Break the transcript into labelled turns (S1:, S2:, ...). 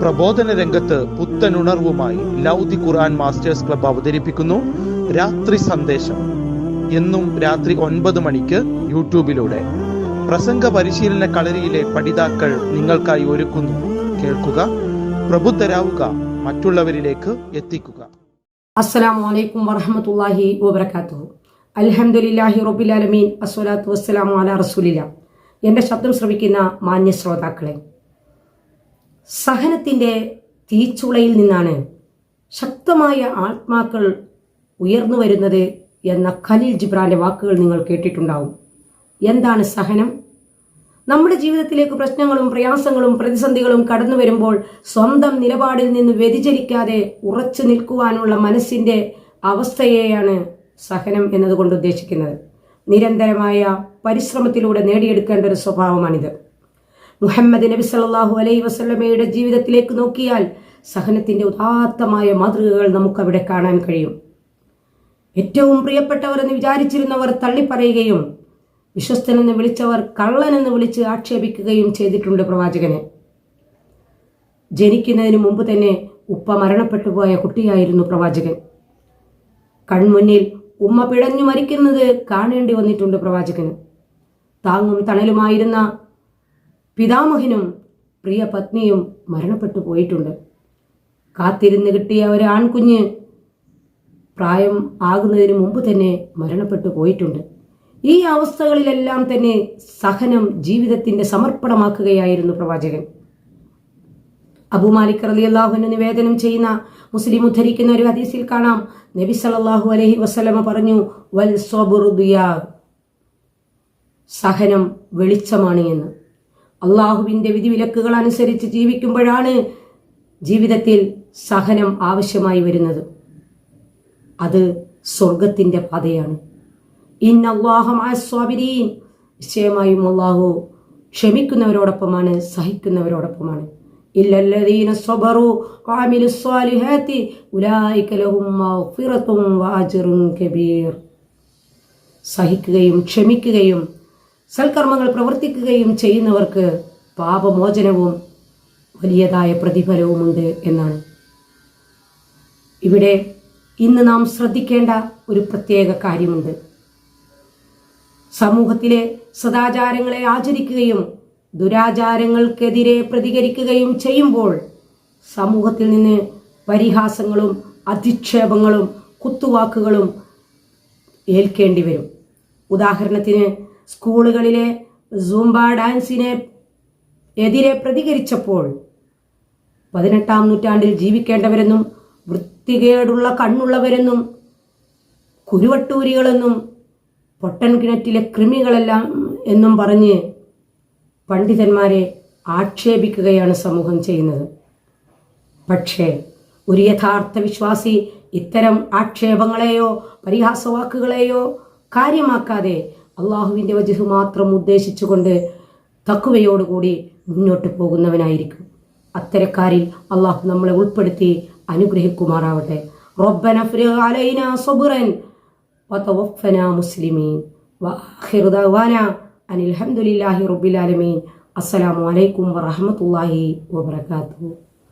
S1: പ്രബോധന രംഗത്ത് പുത്തനുണർവുമായി ലൗദി ഖുർആൻ masters club അവതരിപ്പിക്കുന്നു. രാത്രി സന്ദേശം. എന്നും രാത്രി ഒൻപത് മണിക്ക് യൂട്യൂബിലൂടെ. പ്രസംഗ പരിശീലന കളരിയിലെ പഠിതാക്കൾ നിങ്ങൾക്കായി ഒരുക്കുന്നു. കേൾക്കുക പ്രബുദ്ധരാവുക മറ്റുള്ളവരിലേക്ക് എത്തിക്കുക.
S2: അസ്സലാമു അലൈക്കും വറഹമത്തല്ലാഹി വസ്സലാമു ശബ്ദം ശ്രവിക്കുന്ന മാന്യ ശ്രോതാക്കളെ സഹനത്തിന്റെ തീച്ചുളയിൽ നിന്നാണ് ശക്തമായ ആത്മാക്കൾ ഉയർന്നു വരുന്നത് എന്ന ഖലീൽ ജിബ്രാന്റെ വാക്കുകൾ നിങ്ങൾ കേട്ടിട്ടുണ്ടാവും. എന്താണ് സഹനം? നമ്മുടെ ജീവിതത്തിലേക്ക് പ്രശ്നങ്ങളും പ്രയാസങ്ങളും പ്രതിസന്ധികളും കടന്നു വരുമ്പോൾ സ്വന്തം നിലപാടിൽ നിന്ന് വ്യതിചലിക്കാതെ ഉറച്ചു നിൽക്കുവാനുള്ള മനസ്സിന്റെ അവസ്ഥയെയാണ് സഹനം എന്നതുകൊണ്ട് ഉദ്ദേശിക്കുന്നത്. നിരന്തരമായ പരിശ്രമത്തിലൂടെ നേടിയെടുക്കേണ്ട ഒരു സ്വഭാവമാണിത്. മുഹമ്മദ് നബി സല്ലാഹു അലൈഹി വസ്ലമയുടെ ജീവിതത്തിലേക്ക് നോക്കിയാൽ സഹനത്തിന്റെ ഉദാത്തമായ മാതൃകകൾ നമുക്കവിടെ കാണാൻ കഴിയും. ഏറ്റവും പ്രിയപ്പെട്ടവർ എന്ന് വിചാരിച്ചിരുന്നവർ തള്ളിപ്പറയുകയും വിശ്വസ്തനെന്ന് വിളിച്ചവർ കള്ളനെന്ന് വിളിച്ച് ആക്ഷേപിക്കുകയും ചെയ്തിട്ടുണ്ട് പ്രവാചകനെ. ജനിക്കുന്നതിന് മുമ്പ് തന്നെ ഉപ്പ മരണപ്പെട്ടു പോയ കുട്ടിയായിരുന്നു പ്രവാചകൻ. കൺമുന്നിൽ ഉമ്മ പിടഞ്ഞു മരിക്കുന്നത് കാണേണ്ടി വന്നിട്ടുണ്ട് പ്രവാചകന്. താങ്ങും തണലുമായിരുന്ന പിതാമഹനും പ്രിയ പത്നിയും മരണപ്പെട്ടു പോയിട്ടുണ്ട്. കാത്തിരുന്ന് കിട്ടിയ ഒരു ആൺകുഞ്ഞ് പ്രായം ആകുന്നതിന് മുമ്പ് തന്നെ മരണപ്പെട്ടു പോയിട്ടുണ്ട്. ഈ അവസ്ഥകളിലെല്ലാം തന്നെ സഹനം ജീവിതത്തിന്റെ സമർപ്പണമാക്കുകയായിരുന്നു പ്രവാചകൻ. അബുമാലിക് റലി അള്ളാഹുവിന് നിവേദനം ചെയ്യുന്ന മുസ്ലിം ഉദ്ധരിക്കുന്ന ഒരു ഹദീസിൽ കാണാം. നബി സല്ലല്ലാഹു അലഹി വസ്ലമ പറഞ്ഞു വൽ സഹനം വെളിച്ചമാണ് എന്ന്. അള്ളാഹുവിന്റെ വിധിവിലക്കുകൾ അനുസരിച്ച് ജീവിക്കുമ്പോഴാണ് ജീവിതത്തിൽ സഹനം ആവശ്യമായി വരുന്നത്. അത് സ്വർഗത്തിന്റെ പാതയാണ്. ഇന്നല്ലാഹമാസ്വാബിരീൻ നിശ്ചയമായും അള്ളാഹു ക്ഷമിക്കുന്നവരോടൊപ്പമാണ് സഹിക്കുന്നവരോടൊപ്പമാണ്. ഇല്ലല്ലദീന സ്വബറു കബീർ. സഹിക്കുകയും ക്ഷമിക്കുകയും സൽക്കർമ്മങ്ങൾ പ്രവർത്തിക്കുകയും ചെയ്യുന്നവർക്ക് പാപമോചനവും വലിയതായ പ്രതിഫലവുമുണ്ട് എന്നാണ്. ഇവിടെ ഇന്ന് നാം ശ്രദ്ധിക്കേണ്ട ഒരു പ്രത്യേക കാര്യമുണ്ട്. സമൂഹത്തിലെ സദാചാരങ്ങളെ ആചരിക്കുകയും ദുരാചാരങ്ങൾക്കെതിരെ പ്രതികരിക്കുകയും ചെയ്യുമ്പോൾ സമൂഹത്തിൽ നിന്ന് പരിഹാസങ്ങളും അധിക്ഷേപങ്ങളും കുത്തുവാക്കുകളും ഏൽക്കേണ്ടി വരും. ഉദാഹരണത്തിന് സ്കൂളുകളിലെ സൂംബ ഡാൻസിനെ എതിരെ പ്രതികരിച്ചപ്പോൾ പതിനെട്ടാം നൂറ്റാണ്ടിൽ ജീവിക്കേണ്ടവരെന്നും വൃത്തികേടുള്ള കണ്ണുള്ളവരെന്നും കുരുവട്ടൂരികളെന്നും പൊട്ടൻ കിണറ്റിലെ കൃമികളെല്ലാം എന്നും പറഞ്ഞ് പണ്ഡിതന്മാരെ ആക്ഷേപിക്കുകയാണ് സമൂഹം ചെയ്യുന്നത്. പക്ഷേ ഒരു യഥാർത്ഥ വിശ്വാസി ഇത്തരം ആക്ഷേപങ്ങളെയോ പരിഹാസവാക്കുകളെയോ കാര്യമാക്കാതെ അള്ളാഹുവിന്റെ വജുഹു മാത്രം ഉദ്ദേശിച്ചുകൊണ്ട് തക്കുവയോടുകൂടി മുന്നോട്ട് പോകുന്നവനായിരിക്കും. അത്തരക്കാരിൽ അള്ളാഹു നമ്മളെ ഉൾപ്പെടുത്തി അനുഗ്രഹിക്കുമാറാവട്ടെ. റബ്ബന അലൈന സബുറൻ വതവഫന മുസ്ലിമീൻ. വആഖിറു ദഅവാന അനിൽ ഹംദുലില്ലാഹി റബ്ബിൽ ആലമീൻ. അസ്സലാമു അലൈക്കും വറഹ്മത്തുള്ളാഹി വബറകാതുഹു.